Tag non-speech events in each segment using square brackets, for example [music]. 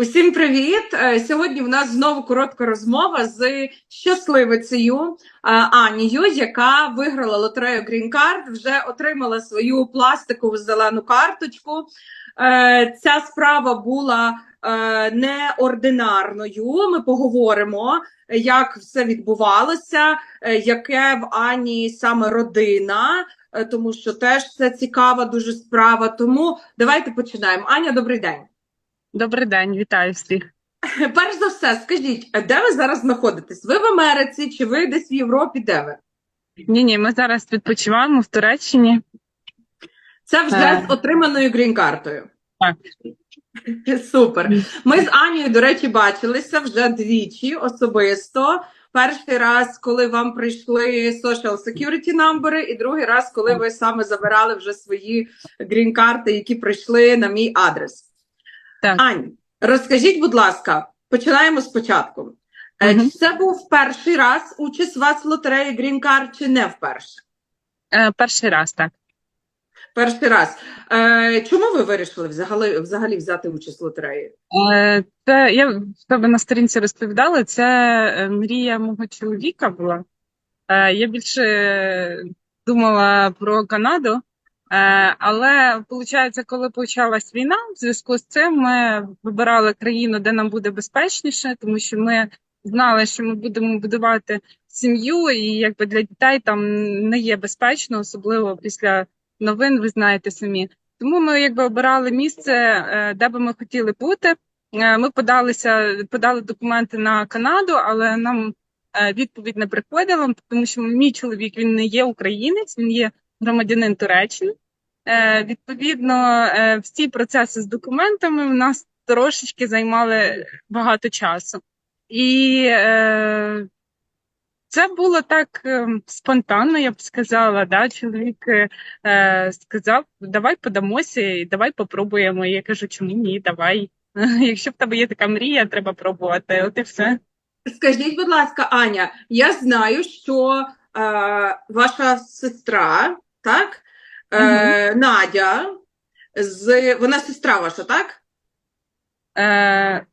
Усім привіт! Е, Сьогодні в нас знову коротка розмова з щасливицею е, Анією, яка виграла лотерею Green Card, вже отримала свою пластикову зелену карточку. Е, Ця справа була неординарною. Ми поговоримо, як все відбувалося, яке в Ані саме родина, тому що теж це цікава дуже справа. Тому давайте починаємо. Аня, добрий день. Добрий день, вітаю всіх. [laughs] Перш за все, скажіть, де ви зараз знаходитесь? Ви в Америці чи ви десь в Європі? Де ви? Ні, ні, ми зараз відпочиваємо в Туреччині. Це вже Е. з отриманою грін-картою. Так. [laughs] Супер. Ми з Анією, до речі, бачилися вже двічі особисто. Перший раз, коли вам прийшли social security number, і другий раз, коли ви саме забирали вже свої грін-карти, які прийшли на мій адрес. Так. Ань, розкажіть, будь ласка, починаємо спочатку. Е. Чи це був перший раз участь у вас в лотереї Green Card, чи не вперше? Е, перший раз, так. Перший раз. Е, чому ви вирішили взагалі, взагалі взяти участь в лотереї? Е, це я в тебе на сторінці розповідала, це е, мрія мого чоловіка була. Е, я більше думала про Канаду, але виходить, коли почалась війна, в зв'язку з цим ми вибирали країну, де нам буде безпечніше, тому що ми знали, що ми будемо будувати сім'ю, і якби для дітей там не є безпечно, особливо після новин, ви знаєте самі. Тому ми якби обирали місце, е, де би ми хотіли бути. Е, Ми подалися, подали документи на Канаду, але нам е, відповідь не приходила, тому що мій чоловік він не є українець, він є громадянин Туреччини. Е, Відповідно, е, всі процеси з документами в нас трошечки займали багато часу. І е, це було так спонтанно, я б сказала. Да? Чоловік сказав: давай подамося, і давай попробуємо. Я кажу, чому ні, давай. [laughs] Якщо в тебе є така мрія, треба пробувати. От і все. Скажіть, будь ласка, Аня, я знаю, що е, ваша сестра, так? Е, Надя, з, вона сестра ваша, так? Е,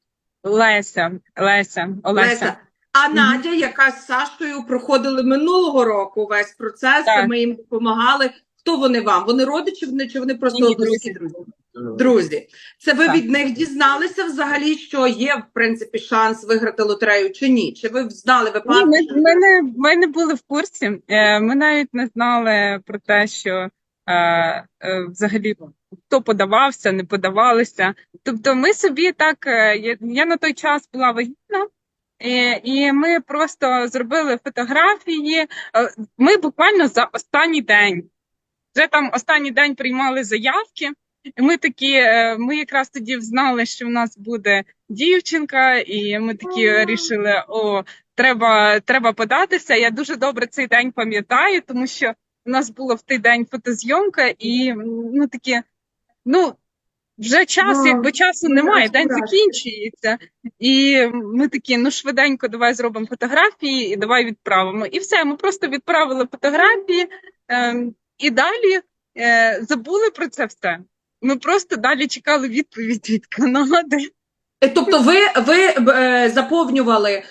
Леся, Леся, Олеся. Леся. А. Надя, яка з Сашою проходили минулого року весь процес, Так. ми їм допомагали. Хто вони вам? Вони родичі вони- чи вони просто Ні, близькі друзі? Друзі, це ви Так. від них дізналися взагалі, що є в принципі шанс виграти лотерею чи ні? Чи ви знали Ні, ми, ми, не, ми не були в курсі. Е, Ми навіть не знали про те, що е, е, взагалі хто подавався, не подавалися. Тобто, ми собі так, е, я, я на той час була вагітна. І, і ми просто зробили фотографії. Е, Ми буквально за останній день. Вже там останній день приймали заявки. І ми такі, е, ми якраз тоді знали, що в нас буде дівчинка, і ми такі вирішили: о, треба, треба податися. Я дуже добре цей день пам'ятаю, тому що у нас була в той день фотозйомка, і ну такі, ну. Вже час, Ну, якби часу немає, день закінчується. І ми такі, ну швиденько, давай зробимо фотографії і давай відправимо. І все, ми просто відправили фотографії ем, і далі е, забули про це все. Ми просто далі чекали відповідь від Канади. Е, Тобто ви, ви е, заповнювали е,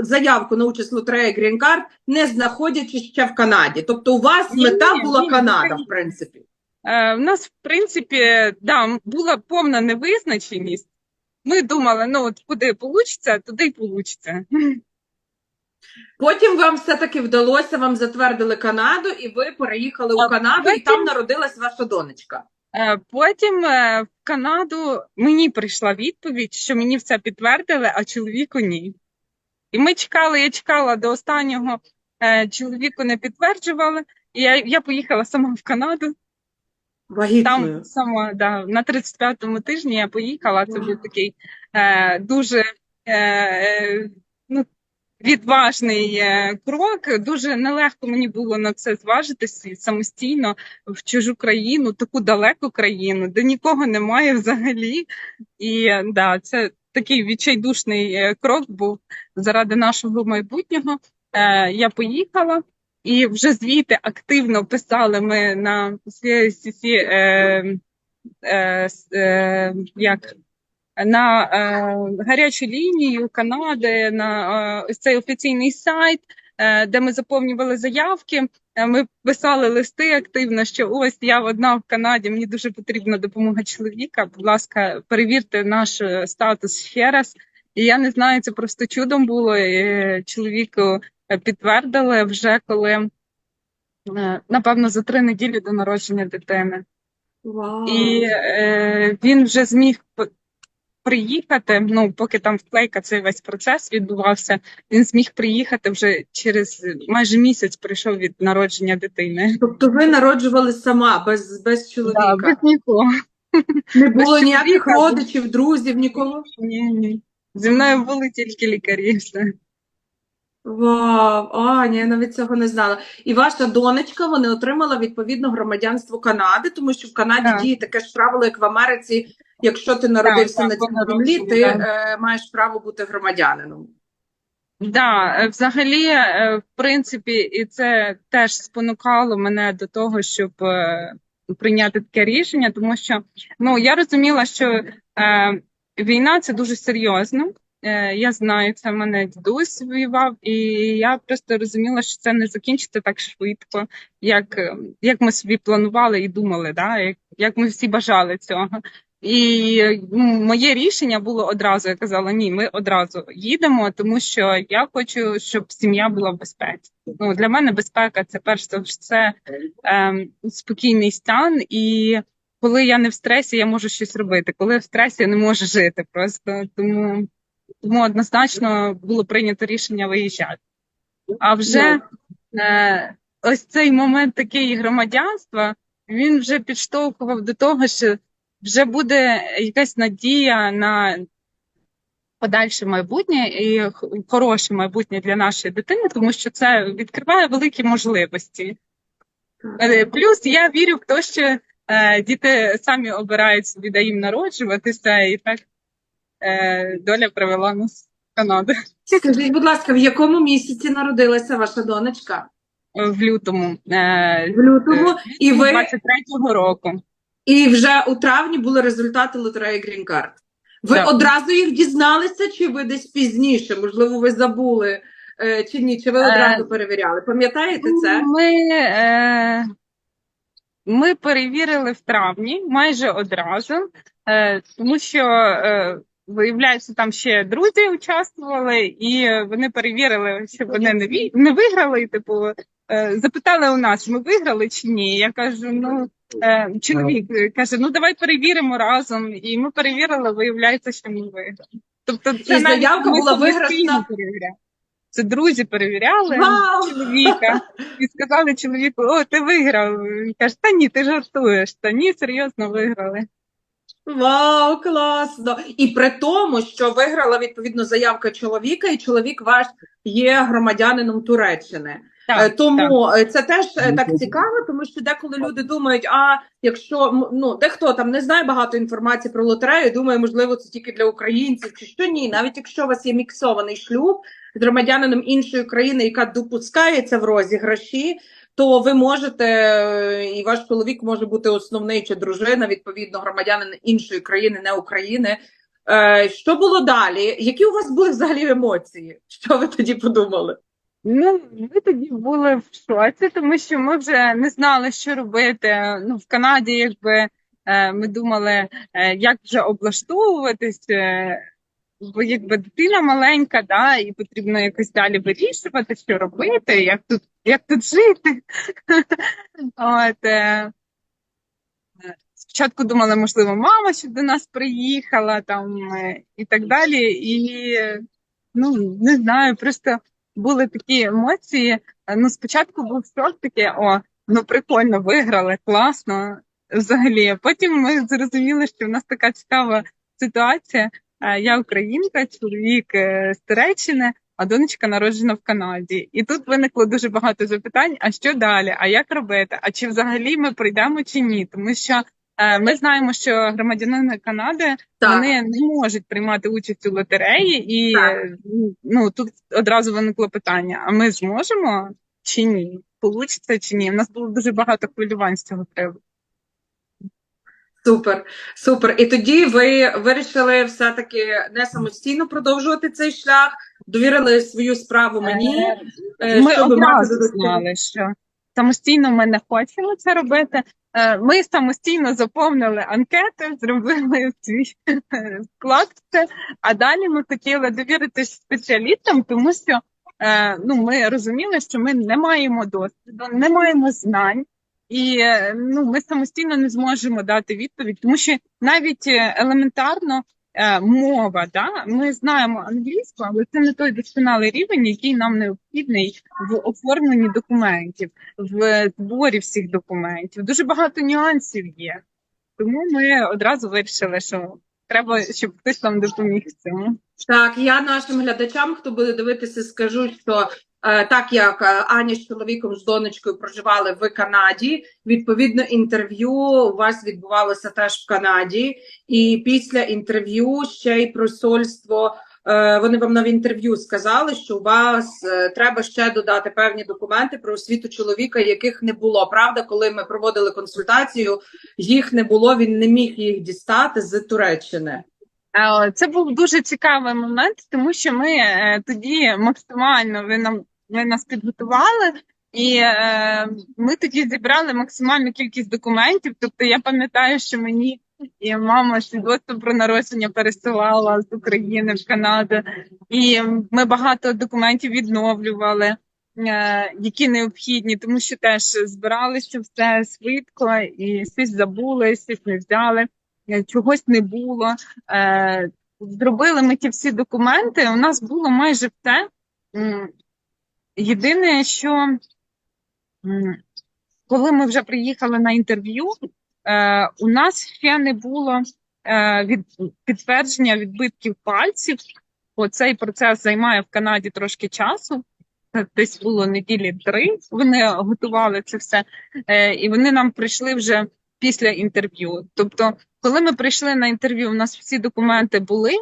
заявку на участь в лотереї Green Card, не знаходячись ще в Канаді. Тобто у вас мета ні, була ні, Канада, ні. в принципі. В нас, в принципі, да, була повна невизначеність. Ми думали, ну от куди вийде, туди й вийде. Потім вам все-таки вдалося, вам затвердили Канаду, і ви переїхали А у Канаду, і там народилась ваша донечка. Е, Потім е, в Канаду мені прийшла відповідь, що мені все підтвердили, а чоловіку ні. І ми чекали, я чекала до останнього, е, чоловіку не підтверджували. І я, я поїхала сама в Канаду. Вагітною. Там сама да, на 35-му тижні я поїхала. Це був такий е, дуже е, відважний е, крок. Дуже нелегко мені було на це зважитися самостійно в чужу країну, таку далеку країну, де нікого немає взагалі. І да, це такий відчайдушний е, крок був заради нашого майбутнього. Е, я поїхала. І вже звідти активно писали ми на е, е, е, як на е, гарячу лінію Канади, на е, ось цей офіційний сайт, е, де ми заповнювали заявки. Ми писали листи активно, що ось я одна в Канаді, мені дуже потрібна допомога чоловіка. Будь ласка, перевірте наш статус ще раз. І я не знаю, це просто чудом було. І чоловіку підтвердили вже коли напевно за три неділі до народження дитини. Вау. І е, він вже зміг приїхати. Ну, поки там вклейка цей весь процес відбувався, він зміг приїхати вже через майже місяць прийшов від народження дитини. Тобто ви народжували сама, без, без чоловіка. Да, без нікого. Не було без ніяких чоловіка. родичів, друзів, нікого. Ні, ні. Зі мною були тільки лікарі. Все. Вау, а, ні, я навіть цього не знала. І ваша донечка, вони отримала відповідно громадянство Канади, тому що в Канаді Так. діє таке ж правило, як в Америці. Якщо ти народився так, на цій землі, ти е, маєш право бути громадянином. Да, е, взагалі, е, в принципі, і це теж спонукало мене до того, щоб е, прийняти таке рішення, тому що ну я розуміла, що е, війна це дуже серйозно. Е, я знаю, це мене дідусь воював, і я просто розуміла, що це не закінчиться так швидко, як, як ми собі планували і думали, да? як, як ми всі бажали цього. І ну, моє рішення було одразу. Я казала: ні, ми одразу їдемо, тому що я хочу, щоб сім'я була в безпеці. Ну для мене безпека це перш за все ем, спокійний стан. І коли я не в стресі, я можу щось робити. Коли я в стресі, я не можу жити. Просто тому, тому однозначно було прийнято рішення виїжджати. А вже е, ось цей момент такий громадянства він вже підштовхував до того, що вже буде якась надія на подальше майбутнє і хороше майбутнє для нашої дитини, тому що це відкриває великі можливості. Е, Плюс я вірю в те, що е, діти самі обирають собі, де їм народжуватися, і так е, доля привела нас в Канаду Скажіть, будь ласка, в якому місяці народилася ваша донечка? в лютому е, В лютому, і ви 23-го року. І вже у травні були результати лотереї Green Card. Ви Так. одразу їх дізналися, чи ви десь пізніше? Можливо, ви забули е, чи ні? Чи ви Е, одразу перевіряли? Пам'ятаєте це? Ми, е, ми перевірили в травні майже одразу, е, тому що е, виявляється, там ще друзі участвували, і вони перевірили, що вони не, не виграли. І, типу, е, запитали у нас, ми виграли чи ні. Я кажу, ну. е, Чоловік е, каже: ну давай перевіримо разом. І ми перевірили, виявляється, що ми виграли. Тобто, це навіть заявка ми була виграшна? Це друзі перевіряли Вау! чоловіка і сказали чоловіку: О, ти виграв. Він каже, та ні, ти жартуєш. Та ні, серйозно виграли. Вау, класно! І при тому, що виграла відповідно заявка чоловіка, і чоловік ваш є громадянином Туреччини. Е, Тому е, це теж е, так цікаво, тому що деколи люди думають, а якщо ну дехто там не знає багато інформації про лотерею, думає, можливо, це тільки для українців, чи що ні. Навіть якщо у вас є міксований шлюб з громадянином іншої країни, яка допускається в розіграші, то ви можете, і ваш чоловік може бути основний чи дружина, відповідно, громадянин іншої країни, не України. Що було далі? Які у вас були взагалі емоції? Що ви тоді подумали? Ну, ми тоді були в шоці, тому що ми вже не знали, що робити. Ну, в Канаді, якби е, ми думали, е, як вже облаштовуватись, е, бо якби дитина маленька, да, і потрібно якось далі вирішувати, що робити, як тут, як тут жити. [laughs] От, Спочатку думали, можливо, мама щоб до нас приїхала там і так далі. І ну не знаю, просто були такі емоції. Ну, спочатку був шок таке, о, ну прикольно, виграли, класно. Взагалі. Потім ми зрозуміли, що в нас така цікава ситуація. Е, Я українка, чоловік е, з Туреччини, а донечка народжена в Канаді. І тут виникло дуже багато запитань: а що далі? А як робити? А чи взагалі ми прийдемо чи ні? Тому що ми знаємо, що громадянини Канади Так. вони не можуть приймати участь у лотереї, і Так. е, ну тут одразу виникло питання: а ми зможемо чи ні? Получиться чи ні? У нас було дуже багато хвилювань з цього приводу. Супер, супер. І тоді ви вирішили все-таки не самостійно продовжувати цей шлях, довірили свою справу мені, е, Ми щоб одразу додаткові знали, що самостійно ми не хочемо це робити. Е, Ми самостійно заповнили анкети, зробили свій склад, а далі ми хотіли довіритись спеціалістам, тому що е, ну, ми розуміли, що ми не маємо досвіду, не маємо знань. І е, ну, ми самостійно не зможемо дати відповідь, тому що навіть е, елементарно е, мова, да, ми знаємо англійську, але це не той досконалий рівень, який нам необхідний в оформленні документів, в зборі всіх документів. Дуже багато нюансів є. Тому ми одразу вирішили, що треба, щоб хтось нам допоміг цьому. Так, я нашим глядачам, хто буде дивитися, скажу, що е, так як е, Аня з чоловіком з донечкою проживали в Канаді, відповідно, інтерв'ю у вас відбувалося теж в Канаді, і після інтерв'ю ще й посольство. е, Вони вам на інтерв'ю сказали, що у вас е, треба ще додати певні документи про освіту чоловіка, яких не було. Правда, коли ми проводили консультацію, їх не було. Він не міг їх дістати з Туреччини. Е, Це був дуже цікавий момент, тому що ми е, тоді максимально ви нам ви нас підготували, і е, ми тоді зібрали максимальну кількість документів. Тобто я пам'ятаю, що мені і мама свідоцтво про народження пересилала з України в Канаду, і ми багато документів відновлювали. е, Які необхідні, тому що теж збиралися все швидко, і щось забули, щось не взяли, е, чогось не було. Е, Зробили ми ті всі документи. У нас було майже все. Єдине, що коли ми вже приїхали на інтерв'ю, е, у нас ще не було е, підтвердження відбитків пальців. Бо цей процес займає в Канаді трошки часу. Десь було неділі три. Вони готували це все, е, і вони нам прийшли вже після інтерв'ю. Тобто, коли ми прийшли на інтерв'ю, у нас всі документи були,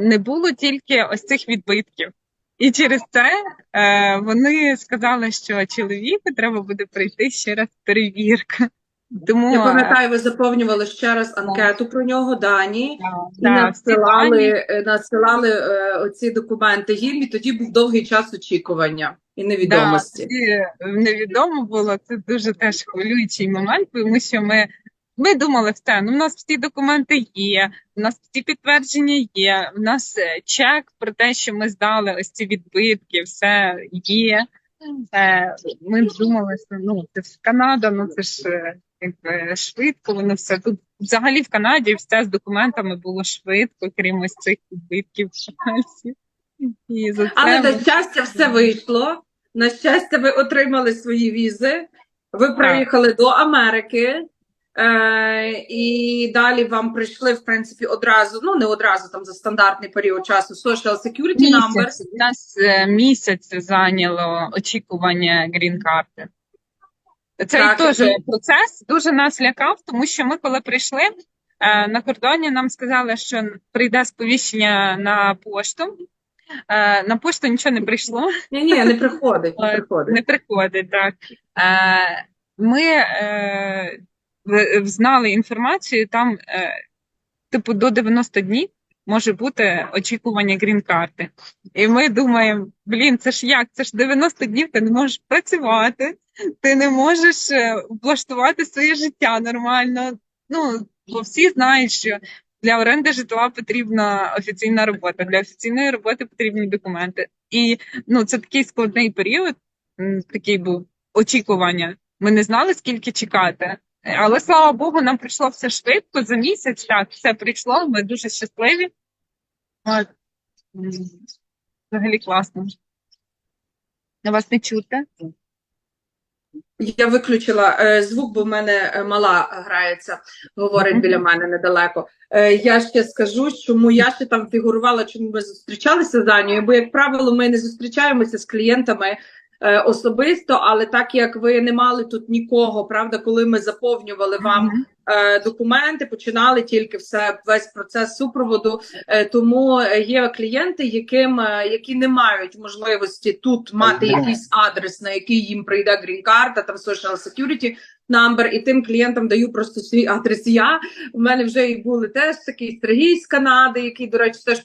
не було тільки ось цих відбитків. І через це е, вони сказали, що чоловіку треба буде прийти ще раз перевірка. Тому Я пам'ятаю, ви заповнювали ще раз анкету про нього, дані, і да, надсилали, е, надсилали е, оці документи їм, і тоді був довгий час очікування і невідомості. Да, і невідомо було. Це дуже теж хвилюючий момент, тому що ми, ми думали, все, ну, у нас всі документи є, у нас всі підтвердження є, у нас е, чек про те, що ми здали ось ці відбитки, все є. Е, Ми думали, що ну, це ж Канада, ну це ж е, якби швидко, воно все. Тут взагалі в Канаді все з документами було швидко, крім ось цих відбитків. І за це Але ми- на щастя, все вийшло. На щастя, ви отримали свої візи. Ви приїхали до Америки. Е, і далі вам прийшли, в принципі, одразу, ну не одразу, там за стандартний період часу, Social Security Number. У нас е, місяць зайняло очікування грін-карти. Цей Так, теж і- процес дуже нас лякав, тому що ми, коли прийшли е, на кордоні, нам сказали, що прийде сповіщення на пошту. Е, На пошту нічого не прийшло, Ні, ні, не приходить. Не приходить. не приходить. Так. Е, Ми е, знали інформацію, там, е, типу, до 90 днів може бути очікування грін-карти. І ми думаємо, блін, це ж як? Це ж 90 днів ти не можеш працювати, ти не можеш е, влаштувати своє життя нормально. Ну, бо всі знають, що для оренди житла потрібна офіційна робота, для офіційної роботи потрібні документи. І ну, це такий складний період, такий був очікування. Ми не знали, скільки чекати. Але слава Богу, нам прийшло все швидко за місяць. Так, все прийшло. Ми дуже щасливі. От. Взагалі класно. На вас не чути? Я виключила е, звук, бо в мене е, мала грається, говорить Мгм. біля мене недалеко. Е, я ще скажу, чому я ще там фігурувала, чому ми зустрічалися з Анією, бо, як правило, ми не зустрічаємося з клієнтами е, особисто, але так як ви не мали тут нікого, правда, коли ми заповнювали вам е, документи, починали тільки все весь процес супроводу. Е, тому е, є клієнти, яким е, які не мають можливості тут мати якийсь адрес, на який їм прийде грін-карта, там social security number, і тим клієнтам даю просто свій адрес. Я у мене вже і були теж такий Сергій з Канади, який, до речі, теж